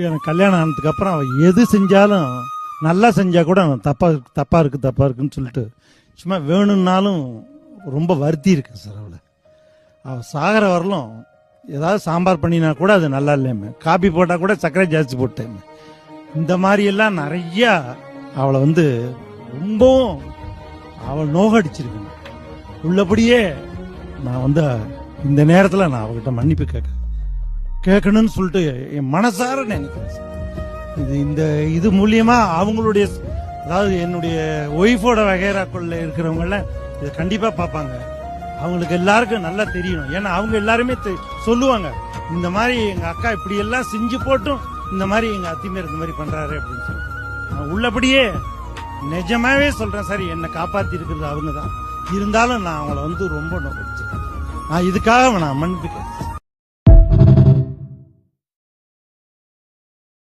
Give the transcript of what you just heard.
எனக்கு கல்யாணம் ஆனதுக்கு அப்புறம் எது செஞ்சாலும் நல்லா செஞ்சா கூட அவன் தப்பா இருக்கு தப்பா இருக்கு தப்பா இருக்குன்னு சொல்லிட்டு சும்மா வேணும்னாலும் ரொம்ப வருத்தி இருக்கு சார் அவளை. அவ சாகிற வரலும் ஏதாவது சாம்பார் பண்ணினா கூட அது நல்லா இல்லையாம. காபி போட்டா கூட சர்க்கரை ஜாஸ்தி போட்டேன் இந்த மாதிரி எல்லாம் நிறைய அவளை வந்து ரொம்பவும் அவள் நோகடிச்சிருக்கேன் உள்ளபடியே நான் வந்து இந்த நேரத்தில் நான் அவகிட்ட மன்னிப்பு கேட்க கேட்கணும்னு சொல்லிட்டு என் மனசார நினைக்கிறேன் சார். இது இந்த இது மூலியமா அவங்களுடைய அதாவது என்னுடைய ஒய்ஃபோட வகைராக்குள்ள இருக்கிறவங்கள இதை கண்டிப்பா பார்ப்பாங்க. அவங்களுக்கு எல்லாருக்கும் நல்லா தெரியணும். ஏன்னா அவங்க எல்லாருமே சொல்லுவாங்க இந்த மாதிரி எங்க அக்கா இப்படி எல்லாம் செஞ்சு போட்டும் இந்த மாதிரி எங்க அத்திமேர் இந்த மாதிரி பண்றாரு அப்படின்னு சொல்லி. நான் உள்ளபடியே நிஜமாவே சொல்றேன் சார் என்னை காப்பாத்தி இருக்கிறது அவங்க தான் இருந்தாலும் நான் அவங்கள வந்து ரொம்ப நோக்கடிச்சிருக்கேன் நான் இதுக்காக நான் மன்னிப்பு